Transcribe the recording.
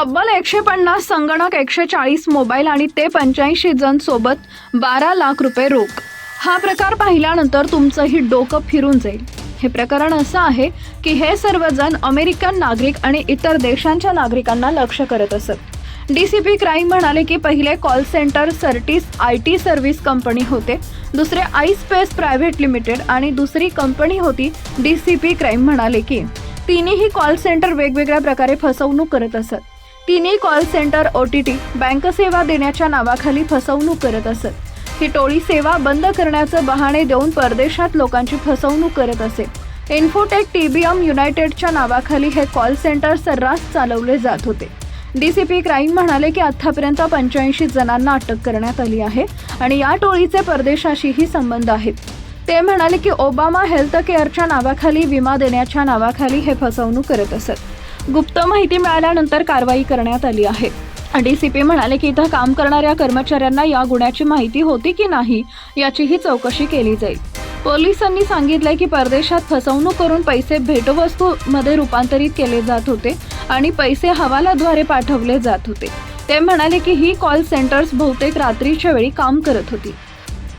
तब्बल एकशे पन्नास संगणक एकशे चाळीस मोबाईल आणि ते पंच्याऐंशी जण सोबत बारा लाख रुपये रोख. हा प्रकार पाहिल्यानंतर तुमचंही डोकं फिरून जाईल. हे प्रकरण असं आहे की हे सर्वजण अमेरिकन नागरिक आणि इतर देशांच्या नागरिकांना लक्ष करत असत. डी सी पी क्राईम म्हणाले की पहिले कॉल सेंटर सर्टिस आय टी सर्व्हिस कंपनी होते दुसरे आय स्पेस प्रायव्हेट लिमिटेड आणि दुसरी कंपनी होती डी सी पी क्राईम म्हणाले की. तिन्हीही कॉल सेंटर वेगवेगळ्या प्रकारे फसवणूक करत असत. तिन्ही call center O T T bank सेवा देण्याच्या नावाखाली फसवणूक करत असत. ही टोळी सेवा बंद करण्याचं बहाणे देऊन परदेशात लोकांची फसवणूक करत असे. इन्फोटेक टीबीएम युनायटेडच्या नावाखाली हे कॉल सेंटर सर्रास चालवले जात होते. डीसीपी क्राईम म्हणाले की आतापर्यंत पंच्याऐंशी जणांना अटक करण्यात आली आहे आणि या टोळीचे परदेशाशीही संबंध आहेत. ते म्हणाले की ओबामा हेल्थ केअरच्या नावाखाली विमा देण्याच्या नावाखाली हे फसवणूक करत असत. गुप्त माहिती मिळाल्यानंतर कारवाई करण्यात आली आहे. डीसीपी म्हणाले की इथं काम करणाऱ्या कर्मचाऱ्यांना या गुन्ह्याची माहिती होती की नाही याचीही चौकशी केली जाईल. पोलिसांनी सांगितलंय की परदेशात फसवणूक करून पैसे भेटवस्तूमध्ये रूपांतरित केले जात होते आणि पैसे हवालाद्वारे पाठवले जात होते. ते म्हणाले की ही कॉल सेंटर्स बहुतेक रात्रीच्या वेळी काम करत होती.